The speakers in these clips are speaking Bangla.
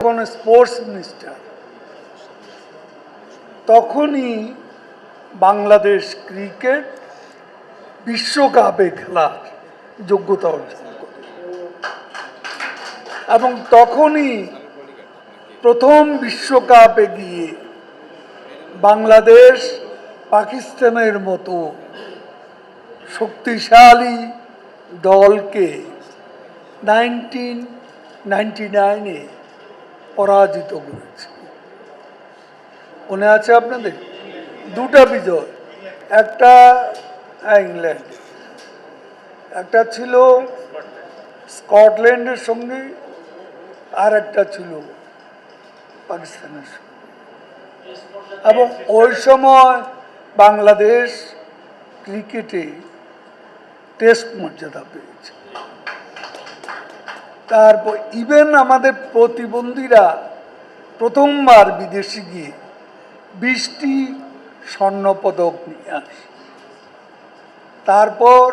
যখন স্পোর্টস মিনিস্টার, তখনই বাংলাদেশ ক্রিকেট বিশ্বকাপে খেলার যোগ্যতা অর্জন করে। এবং তখনই প্রথম বিশ্বকাপে গিয়ে বাংলাদেশ পাকিস্তানের মতো শক্তিশালী দলকে নাইনটিন নাইনটি নাইনে পরাজিত করেছে। মনে আছে আপনাদের? দুটা বিজয়। একটা ইংল্যান্ড। একটা ছিল স্কটল্যান্ডের সঙ্গে, আর একটা ছিল পাকিস্তানের সঙ্গে। এবং ওই সময় বাংলাদেশ ক্রিকেটে টেস্ট মর্যাদা পেয়েছে। তারপর ইভেন আমাদের প্রতিবন্ধীরা প্রথমবার বিদেশে গিয়ে বিশটি স্বর্ণপদক নিয়ে আসে। তারপর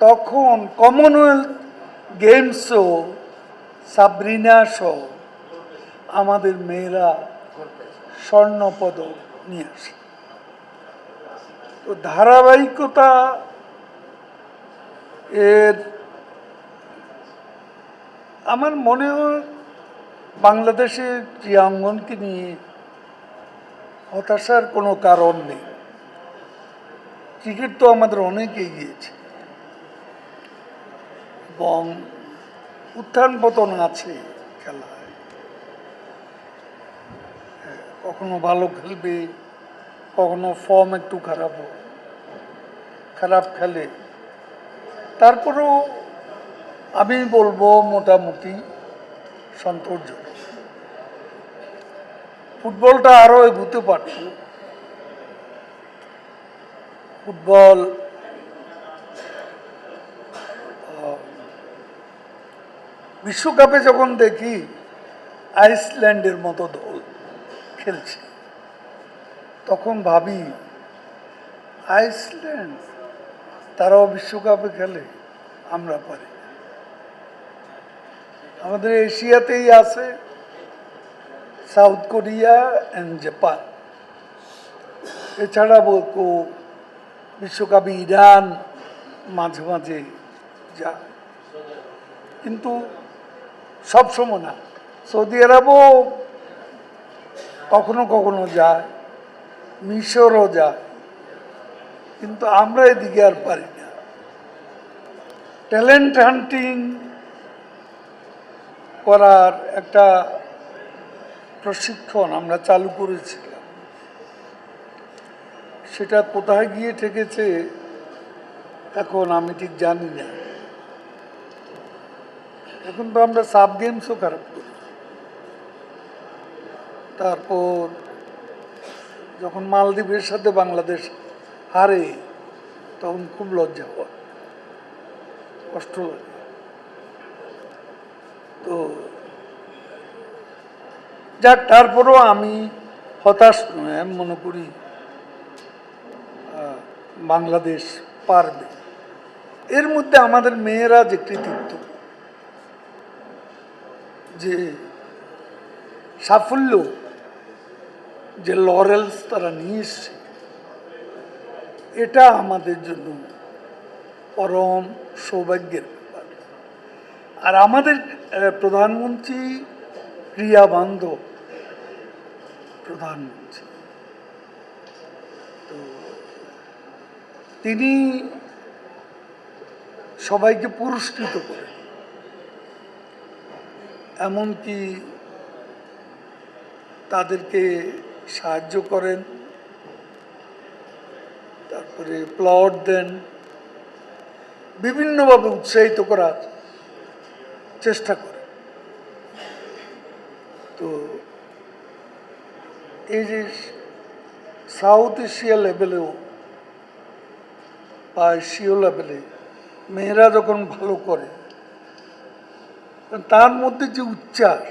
তখন কমনওয়েলথ গেমসও সাবরিনা সহ আমাদের মেয়েরা স্বর্ণপদক নিয়ে আসে। তো ধারাবাহিকতা এর আমার মনে হয় বাংলাদেশের ক্রীড়াঙ্গনকে নিয়ে হতাশার কোনো কারণ নেই। ক্রিকেট তো আমাদের অনেক এগিয়েছে। এবং উত্থান পতন আছে খেলায়। কখনো ভালো খেলবে, কখনো ফর্ম একটু খারাপ খারাপ খেলে। তারপরেও আমি বলব মোটামুটি সন্তোষজনক ফুটবলটা আরও এগুতে পারত ফুটবল বিশ্বকাপে যখন দেখি আইসল্যান্ডের মতো দল খেলছে, তখন ভাবি, আইসল্যান্ড, তারাও বিশ্বকাপে খেলে, আমরা পারি। আমাদের এশিয়াতেই আছে সাউথ কোরিয়া অ্যান্ড জাপান। এছাড়া বলকো বিশ্বকাপে ইরান মাঝে মাঝে যায়। কিন্তু সবসময় না। সৌদি আরবও কখনো কখনো যায়, মিশরও যায়। কিন্তু আমরা এদিকে আর পারি না। ট্যালেন্ট হান্টিং করার একটা প্রশিক্ষণ আমরা চালু করেছিলাম। সেটা কোথায় গিয়ে ঠেকেছে এখন আমি ঠিক জানি না। এখন তো আমরা সাব গেমসও খারাপ করি। তারপর যখন মালদ্বীপের সাথে বাংলাদেশ হারে, তখন খুব লজ্জা হয় কষ্ট লাগে। তো যাক, তারপরেও আমি হতাশ নয়, আমি মনে করি বাংলাদেশ পারবে। এর মধ্যে আমাদের মেয়েরা যে কৃতিত্ব, যে সাফল্য, যে লরেলস তারা নিয়ে এটা আমাদের জন্য পরম সৌভাগ্যের ব্যাপার। আর আমাদের প্রধানমন্ত্রী ক্রিয়া বান্ধব প্রধানমন্ত্রী। তিনি সবাইকে পুরস্কৃত করেন। এমনকি তাদেরকে সাহায্য করেন, তারপরে প্লট দেন, বিভিন্নভাবে উৎসাহিত করার চেষ্টা করে। তো এই যে সাউথ এশিয়া লেভেলেও বা এশীয় লেভেলে মেয়েরা যখন ভালো করে, তার মধ্যে যে উচ্ছ্বাস,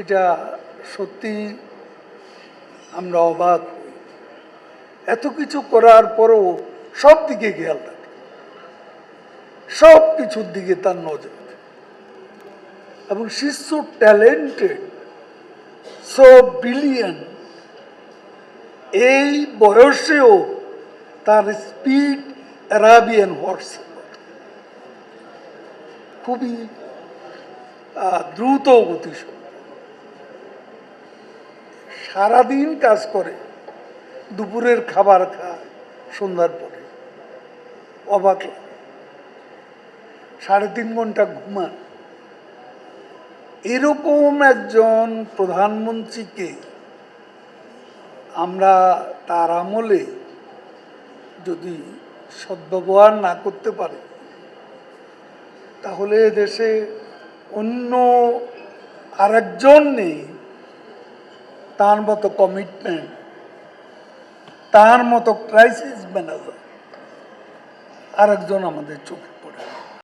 এটা সত্যি আমরা অবাক এত কিছু করার পরও সব দিকে খেয়াল রাখে। সব কিছুর দিকে তার নজর। এবং সো ট্যালেন্টেড সো ব্রিলিয়ান এই বয়সেও তার স্পিড অ্যারাবিয়ান হর্স খুবই দ্রুত গতি সারাদিন কাজ করে, দুপুরের খাবার খায়, সন্ধ্যার পরে। অবাক লাগে। সাড়ে তিন ঘণ্টা ঘুমান এরকম একজন প্রধানমন্ত্রীকে আমরা তার আমলে যদি সদ্ব্যবহার না করতে পারি, তাহলে দেশে অন্য আরেকজন নেই, তার মতো কমিটমেন্ট তার মতো ক্রাইসিস ম্যানেজার আরেকজন আমাদের চোখে।